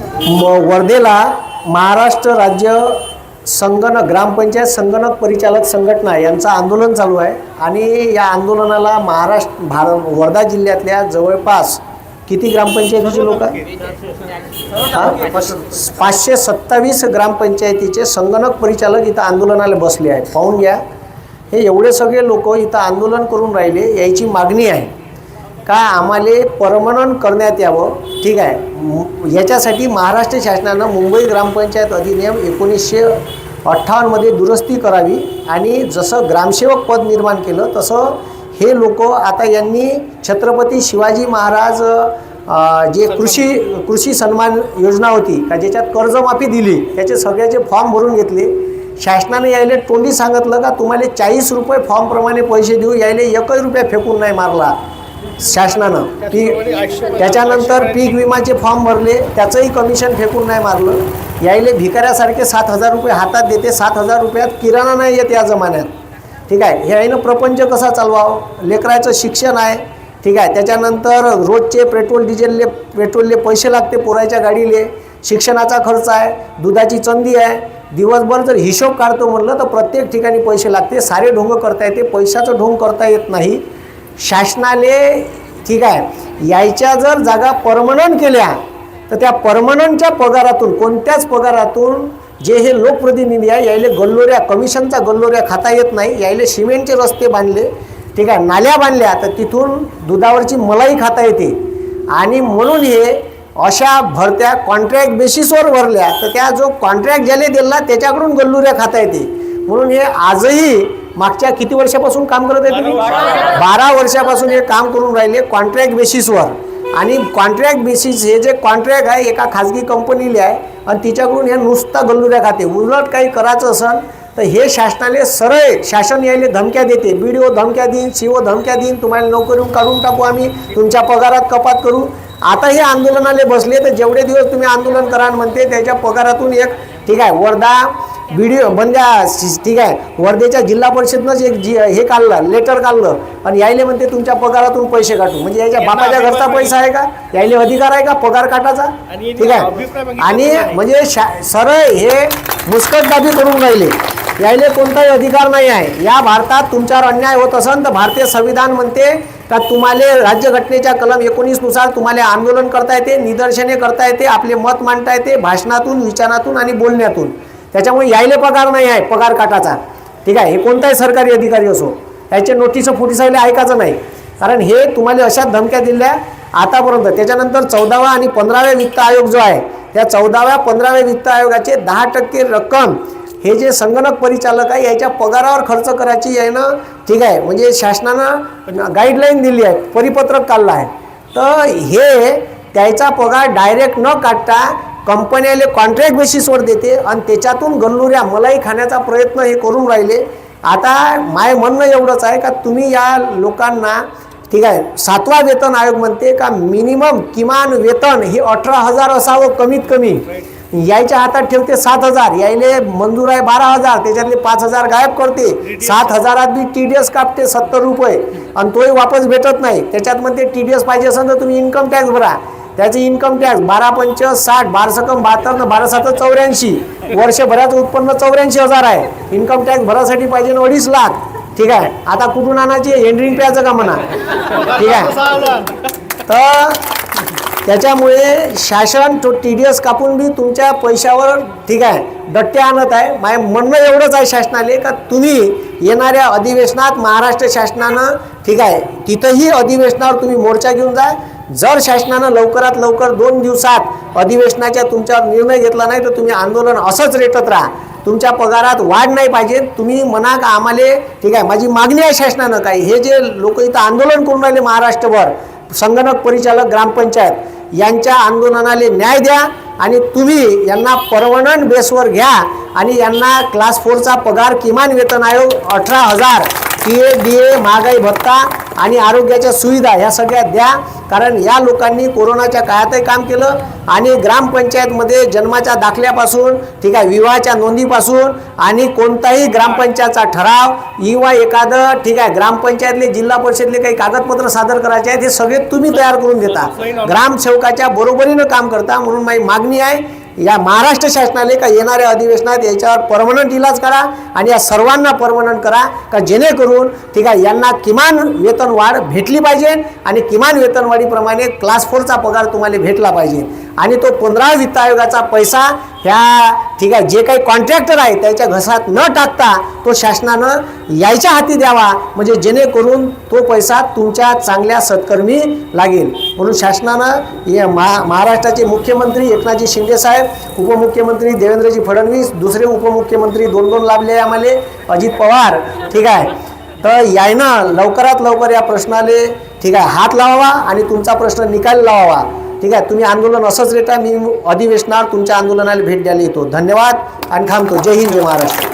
म- वर्धेला महाराष्ट्र राज्य संगणक ग्रामपंचायत संगणक परिचालक संघटना यांचं आंदोलन चालू आहे. आणि या आंदोलनाला महाराष्ट्र भार वर्धा जिल्ह्यातल्या जवळपास किती ग्रामपंचायतीचे लोक पाचशे सत्तावीस ग्रामपंचायतीचे संगणक परिचालक इथं आंदोलनाला बसले आहेत. पाहून घ्या. हे एवढे सगळे लोक इथं आंदोलन करून राहिले याची मागणी आहे. का आम्हाला परमनंट करण्यात यावं? ठीक आहे. याच्यासाठी महाराष्ट्र शासनानं मुंबई ग्रामपंचायत अधिनियम एकोणीसशे अठ्ठावन्नमध्ये दुरुस्ती करावी आणि जसं ग्रामसेवक पद निर्माण केलं तसं हे लोक आता यांनी छत्रपती शिवाजी महाराज जे कृषी कृषी सन्मान योजना होती का ज्याच्यात कर्जमाफी दिली त्याचे सगळ्याचे फॉर्म भरून घेतले. शासनाने यायले तोंडी सांगितलं का तुम्हाला चाळीस रुपये फॉर्मप्रमाणे पैसे देऊ यायले एकही रुपया फेकून नाही मारला. शासनानं पीक त्याच्यानंतर पीक विमाचे फॉर्म भरले त्याचंही कमिशन फेकून नाही मारलं. यायले भिकाऱ्यासारखे सात हजार रुपये हातात देते सात हजार रुपयात किराणा नाही येत या जमान्यात. ठीक आहे हे आहे प्रपंच कसा चालवावं? लेकराचं शिक्षण आहे. ठीक आहे त्याच्यानंतर रोजचे पेट्रोल डिझेलले पेट्रोलले पैसे लागते पोरायच्या गाडीले. शिक्षणाचा खर्च आहे दुधाची चंदी आहे. दिवसभर जर हिशोब काढतो म्हणलं तर प्रत्येक ठिकाणी पैसे लागते. सारे ढोंग करता येते पैशाचं ढोंग करता येत नाही. शासनाले ठीक आहे यायच्या जर जागा परमनंट केल्या तर त्या परमनंटच्या पगारातून कोणत्याच पगारातून जे हे लोकप्रतिनिधी आहे यायले गल्लोऱ्या कमिशनचा गल्लोऱ्या खाता येत नाही यायले सिमेंटचे रस्ते बांधले ठीक आहे नाल्या बांधल्या तर तिथून दुधावरची मलाई खाता येते. आणि म्हणून हे अशा भरत्या कॉन्ट्रॅक्ट बेसिसवर भरल्या तर त्या जो कॉन्ट्रॅक्ट ज्याला दिला त्याच्याकडून गल्लुऱ्या खाता येते. म्हणून हे आजही मागच्या किती वर्षापासून काम करत आहे तुम्ही? बारा वर्षापासून हे काम करून राहिले कॉन्ट्रॅक्ट बेसिसवर आणि कॉन्ट्रॅक्ट बेसिस हे जे कॉन्ट्रॅक्ट आहे एका खाजगी कंपनीले आहे आणि तिच्याकडून हे नुसता गल्लुऱ्या खाते. उलट काही करायचं असेल तर हे शासनाले सरळ शासन यायले धमक्या देते. बी डी ओ धमक्या देईन सी ओ धमक्या देईन तुम्हाला नोकरीहून काढून टाकू आम्ही तुमच्या पगारात कपात करू. आता हे आंदोलनाले बसले तर जेवढे दिवस तुम्ही आंदोलन करा म्हणते त्याच्या पगारातून एक ठीक आहे वर्धा बी डी ओ म्हणजे ठीक आहे. वर्धेच्या जिल्हा परिषदनंच एक जी हे काढलं लेटर काढलं. आणि यायले म्हणते तुमच्या पगारातून पैसे काढू. म्हणजे याच्या बापाच्या घरचा पैसा आहे का? यायले अधिकार आहे का पगार काटाचा? ठीक आहे. आणि म्हणजे शा सरळ हे मुस्कटदाबी करून राहिले. यायले कोणताही अधिकार नाही आहे. या भारतात तुमच्यावर अन्याय होत असेल तर भारतीय संविधान म्हणते तर तुम्हाला राज्यघटनेच्या कलम एकोणीसनुसार तुम्हाला आंदोलन करता येते निदर्शने करता येते आपले मत मांडता येते भाषणातून विचारातून आणि बोलण्यातून. त्याच्यामुळे यायले पगार नाही आहे पगार काटाचा ठीक आहे हे कोणताही सरकारी अधिकारी असो याचे नोटीस फुटीसायला ऐकायचं नाही. कारण हे तुम्हाला अशा धमक्या दिल्या आतापर्यंत. त्याच्यानंतर चौदावा आणि पंधराव्या वित्त आयोग जो आहे त्या चौदाव्या पंधराव्या वित्त आयोगाचे दहा टक्के रक्कम हे जे संगणक परिचालक आहे याच्या पगारावर खर्च करायची आहे ना ठीक आहे. म्हणजे शासनानं गाईडलाईन दिली आहे परिपत्रक काढलं आहे. तर हे त्याचा पगार डायरेक्ट न काढता कंपन्याले कॉन्ट्रॅक्ट बेसिसवर देते आणि त्याच्यातून गल्लुऱ्या मलाई खाण्याचा प्रयत्न हे करून राहिले. आता माय म्हणणं एवढंच आहे का तुम्ही या लोकांना ठीक आहे सातवा वेतन आयोग म्हणते का मिनिमम किमान वेतन हे अठरा हजार असावं कमीत कमी. यायच्या हातात ठेवते सात हजार. यायले मंजूर आहे बारा हजार. त्याच्यातले पाच हजार गायब करते. सात हजारात बी टी डी एस कापते सत्तर रुपये. आणि तोही वापस भेटत नाही. त्याच्यात म्हणते टी डी एस पाहिजे असेल तर तुम्ही इन्कम टॅक्स भरा. त्याचे इन्कम टॅक्स बारा पंच साठ बारा सकम बहात्तर बारा सात चौऱ्याऐंशी. वर्षभराचं उत्पन्न चौऱ्याऐंशी हजार आहे. इन्कम टॅक्स भरासाठी पाहिजे ना अडीच लाख. ठीक आहे? आता कुठून आणायची? हेंड्रिंग प्यायचं का म्हणा? ठीक आहे? तर त्याच्यामुळे शासन तो टी डी एस कापून बी तुमच्या पैशावर ठीक आहे डट्टे आणत आहे. माय म्हणणं एवढंच आहे शासनाने का तुम्ही येणाऱ्या अधिवेशनात महाराष्ट्र शासनानं ठीक आहे तिथंही अधिवेशनावर तुम्ही मोर्चा घेऊन जा. जर शासनानं लवकरात लवकर दोन दिवसात अधिवेशनाच्या तुमच्यावर निर्णय घेतला नाही तर तुम्ही आंदोलन असंच रेटत राहा. तुमच्या पगारात वाढ नाही पाहिजे. तुम्ही म्हणा का आम्हाला ठीक आहे माझी मागणी आहे शासनानं काही. हे जे लोक इथं आंदोलन करून राहिले महाराष्ट्रभर संगणक परिचालक ग्रामपंचायत यांच्या आंदोलनाला न्याय द्या आणि तुम्ही यांना परमनंट बेसवर घ्या आणि यांना क्लास फोरचा पगार किमान वेतन आयोग अठरा हजार. टी ए डी ए महागाई भत्ता आणि आरोग्याच्या सुविधा ह्या सगळ्या द्या. कारण या लोकांनी कोरोनाच्या काळातही काम केलं आणि ग्रामपंचायतमध्ये जन्माच्या दाखल्यापासून ठीक आहे विवाहाच्या नोंदीपासून आणि कोणताही ग्रामपंचायतचा ठराव किंवा एखादं ठीक आहे ग्रामपंचायतले जिल्हा परिषदले काही कागदपत्र सादर करायचे आहेत हे सगळे तुम्ही तयार करून देता ग्रामसेवकाच्या बरोबरीनं काम करता म्हणून माझी मागणी आहे या महाराष्ट्र शासनाने का येणाऱ्या अधिवेशनात याच्यावर परमनंट इलाज करा आणि या सर्वांना परमनंट करा का जेणेकरून ठीक आहे यांना किमान वेतनवाढ भेटली पाहिजे आणि किमान वेतनवाढीप्रमाणे क्लास फोरचा पगार तुम्हाला भेटला पाहिजे. आणि तो पंधरा वित्त आयोगाचा पैसा ह्या ठीक आहे जे काही कॉन्ट्रॅक्टर आहे त्याच्या घसात न टाकता तो शासनानं यायच्या हाती द्यावा. म्हणजे जेणेकरून तो पैसा तुमच्या चांगल्या सत्कर्मी लागेल. म्हणून शासनानं या महा महाराष्ट्राचे मुख्यमंत्री एकनाथजी शिंदेसाहेब उपमुख्यमंत्री देवेंद्रजी फडणवीस दुसरे उपमुख्यमंत्री दोन दोन लाभले आम्हाला अजित पवार ठीक आहे. तर यायनं लवकरात लवकर या प्रश्नाले ठीक आहे हात लावावा आणि तुमचा प्रश्न निकाल लावावा. ठीक आहे? तुम्ही आंदोलन असंच रेटा मी अधिवेशनावर तुमच्या आंदोलनाला भेट द्यायला येतो. धन्यवाद आणि थांबतो. जय हिंद जय महाराष्ट्र.